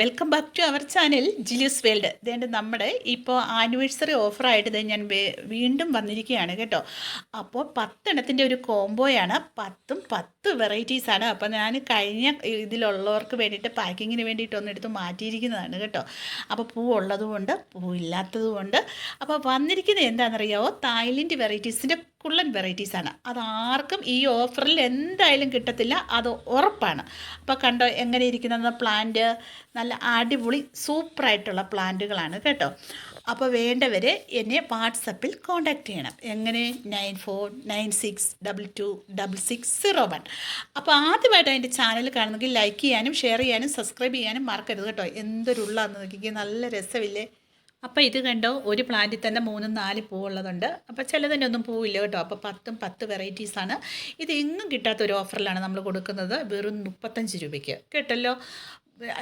Welcome back to our channel Julius world. ഇതേണ്ട നമ്മുടെ ഇപ്പോൾ ആനിവേഴ്സറി ഓഫറായിട്ട് ഞാൻ വീണ്ടും വന്നിരിക്കുകയാണ് കേട്ടോ. അപ്പോൾ പത്തെണ്ണത്തിന്റെ ഒരു കോംബോയാണ്. പത്തും പത്ത് വെറൈറ്റീസാണ്. അപ്പോൾ ഞാൻ കഴിഞ്ഞ ഇതിലുള്ളവർക്ക് വേണ്ടിയിട്ട് പാക്കിങ്ങിന് വേണ്ടിയിട്ട് ഒന്ന് എടുത്ത് മാറ്റിയിരിക്കുന്നതാണ് കേട്ടോ. അപ്പോൾ പൂ ഉള്ളതുകൊണ്ട് പൂ ഇല്ലാത്തതുകൊണ്ട്. അപ്പോൾ വന്നിരിക്കുന്നത് എന്താണെന്നറിയാമോ തായ്ലൻഡ് വെറൈറ്റീസിന്റെ കുള്ളൻ വെറൈറ്റീസാണ് അത് ആർക്കും ഈ ഓഫറിൽ എന്തായാലും കിട്ടത്തില്ല. അത് ഉറപ്പാണ്. അപ്പോൾ കണ്ടോ എങ്ങനെ ഇരിക്കുന്ന പ്ലാന്റ് നല്ല അടിപൊളി സൂപ്പറായിട്ടുള്ള പ്ലാന്റുകളാണ് കേട്ടോ. അപ്പോൾ വേണ്ടവർ എന്നെ വാട്സപ്പിൽ കോൺടാക്റ്റ് ചെയ്യണം. എങ്ങനെ? Nine four nine six double two double six zero one അപ്പോൾ ആദ്യമായിട്ട് എന്റെ ചാനൽ കാണുന്നെങ്കിൽ ലൈക്ക് ചെയ്യാനും ഷെയർ ചെയ്യാനും സബ്സ്ക്രൈബ് ചെയ്യാനും മറക്കരുത് കേട്ടോ. എന്തൊരുള്ളാന്ന് നോക്കിക്കുക നല്ല രസമില്ലേ? അപ്പോൾ ഇത് കണ്ടോ ഒരു പ്ലാന്റിൽ തന്നെ മൂന്നും നാല് പൂവുള്ളതുണ്ട് അപ്പോൾ ചിലതിന്റെ ഒന്നും പൂവില്ല കേട്ടോ. അപ്പോൾ പത്തും പത്ത് വെറൈറ്റീസാണ് ഇത് എങ്ങും കിട്ടാത്ത ഒരു ഓഫറിലാണ് നമ്മൾ കൊടുക്കുന്നത്. വെറും മുപ്പത്തഞ്ച് രൂപയ്ക്ക്. കേട്ടല്ലോ?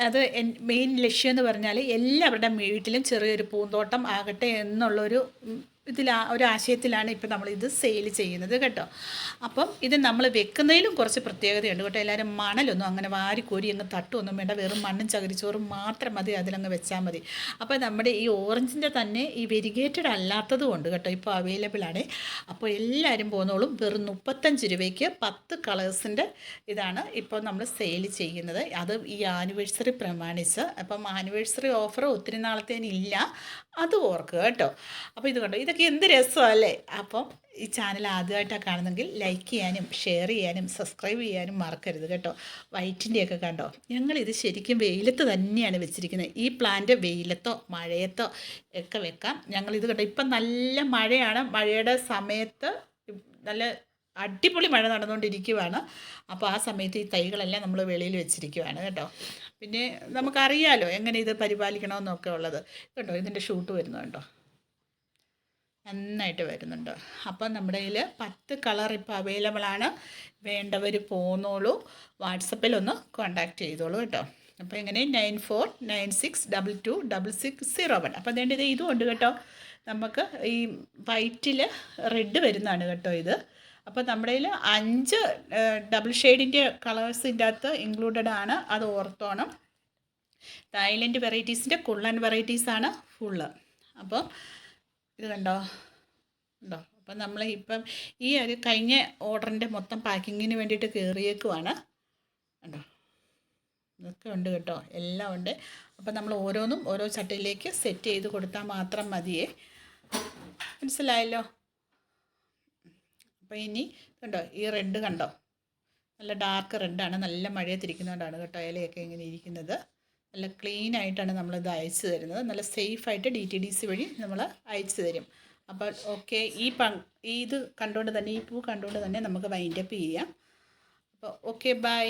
അത് മെയിൻ ലക്ഷ്യം എന്ന് പറഞ്ഞാൽ എല്ലാവരുടെ വീട്ടിലും ചെറിയൊരു പൂന്തോട്ടം ആകട്ടെ എന്നുള്ളൊരു ഇതിൽ ഒരു ആശയത്തിലാണ് ഇപ്പോൾ നമ്മൾ ഇത് സെയിൽ ചെയ്യുന്നത് കേട്ടോ. അപ്പം ഇത് നമ്മൾ വെക്കുന്നതിലും കുറച്ച് പ്രത്യേകതയുണ്ട് കേട്ടോ. എല്ലാവരും മണലൊന്നും അങ്ങനെ വാരി കോരി അങ്ങ് തട്ടുമൊന്നും വേണ്ട. വെറും മണ്ണും ചകിരിച്ചോറും മാത്രം മതി അതിലങ്ങ് വെച്ചാൽ മതി. അപ്പോൾ നമ്മുടെ ഈ ഓറഞ്ചിന്റെ തന്നെ ഈ വെരിഗേറ്റഡ് അല്ലാത്തതും ഉണ്ട് കേട്ടോ. ഇപ്പോൾ അവൈലബിൾ ആണ്. അപ്പോൾ എല്ലാവരും പോകുന്നോളും വെറും മുപ്പത്തഞ്ച് രൂപയ്ക്ക് പത്ത് കളേഴ്സിന്റെ ഇതാണ് ഇപ്പോൾ നമ്മൾ സെയിൽ ചെയ്യുന്നത്. അത് ഈ ആനിവേഴ്സറി പ്രമാണിച്ച്. അപ്പം ആനിവേഴ്സറി ഓഫർ ഒത്തിരി നാളത്തേനില്ല. അത് ഓർക്കുക കേട്ടോ. അപ്പോൾ ഇത് കണ്ടോ? ഇതൊക്കെ എന്ത് രസമല്ലേ അപ്പം ഈ ചാനൽ ആദ്യമായിട്ടാണ് കാണുന്നെങ്കിൽ ലൈക്ക് ചെയ്യാനും ഷെയർ ചെയ്യാനും സബ്സ്ക്രൈബ് ചെയ്യാനും മറക്കരുത് കേട്ടോ. വൈറ്റിന്റെയൊക്കെ കണ്ടോ? ഞങ്ങളിത് ശരിക്കും വെയിലത്ത് തന്നെയാണ് വെച്ചിരിക്കുന്നത്. ഈ പ്ലാന്റ് വെയിലത്തോ മഴയത്തോ ഒക്കെ വെക്കാം. ഞങ്ങളിത് കണ്ടോ? ഇപ്പം നല്ല മഴയാണ്. മഴയുടെ സമയത്ത് നല്ല അടിപൊളി മഴ നടന്നുകൊണ്ടിരിക്കുവാണ്. അപ്പോൾ ആ സമയത്ത് ഈ തൈകളെല്ലാം നമ്മൾ വെളിയിൽ വെച്ചിരിക്കുവാണ് കേട്ടോ. പിന്നെ നമുക്കറിയാലോ എങ്ങനെ ഇത് പരിപാലിക്കണമെന്നൊക്കെ ഉള്ളത്. കേട്ടോ ഇതിന്റെ ഷൂട്ട് വരുന്നുണ്ടോ നന്നായിട്ട് വരുന്നുണ്ട്. അപ്പം നമ്മുടെ കയ്യിൽ പത്ത് കളർ ഇപ്പോൾ അവൈലബിൾ ആണ്. വേണ്ടവർ പോന്നോളൂ. വാട്സപ്പിൽ ഒന്ന് കോൺടാക്റ്റ് ചെയ്തോളൂ കേട്ടോ. അപ്പോൾ എങ്ങനെ? Nine four nine six double two double six zero one അപ്പോൾ അതേണ്ട ഇത് ഇതും ഉണ്ട് കേട്ടോ. നമുക്ക് ഈ വൈറ്റിൽ റെഡ് വരുന്നതാണ് കേട്ടോ ഇത്. അപ്പോൾ നമ്മുടെ കയ്യിൽ അഞ്ച് ഡബിൾ ഷെയ്ഡിന്റെ കളേഴ്സിന്റെ അകത്ത് ഇൻക്ലൂഡഡ് ആണ്. അത് ഓർത്തോണം. തായ്ലൻഡ് വെറൈറ്റീസിന്റെ കുള്ളൻ വെറൈറ്റീസാണ് ഫുള്ള് അപ്പോൾ ഇത് കണ്ടോ? ഉണ്ടോ? അപ്പം നമ്മൾ ഇപ്പം ഈ ഒരു കഴിഞ്ഞ ഓർഡറിന്റെ മൊത്തം പാക്കിങ്ങിന് വേണ്ടിയിട്ട് കയറിയേക്കുവാണ്. കണ്ടോ? ഇതൊക്കെ ഉണ്ട് കേട്ടോ. എല്ലാം ഉണ്ട്. അപ്പം നമ്മൾ ഓരോന്നും ഓരോ ചട്ടയിലേക്ക് സെറ്റ് ചെയ്ത് കൊടുത്താൽ മാത്രം മതിയേ. മനസ്സിലായല്ലോ? അപ്പോൾ ഇനി കണ്ടോ ഈ റെഡ് കണ്ടോ? നല്ല ഡാർക്ക് റെഡാണ്. നല്ല മഴയത്തിരിക്കുന്നതുകൊണ്ടാണ് കേട്ടോ ഇലയൊക്കെ ഇങ്ങനെ ഇരിക്കുന്നത്. നല്ല ക്ലീൻ ആയിട്ടാണ് നമ്മളിത് അയച്ചു തരുന്നത്. നല്ല സേഫായിട്ട് ഡി ടി ഡി സി വഴി നമ്മൾ അയച്ചു തരും. അപ്പോൾ ഓക്കെ ഈ പ ഇത് കണ്ടുകൊണ്ട് തന്നെ ഈ പൂ കണ്ടുകൊണ്ട് തന്നെ നമുക്ക് വൈൻഡപ്പ് ചെയ്യാം. അപ്പോൾ ഓക്കെ ബൈ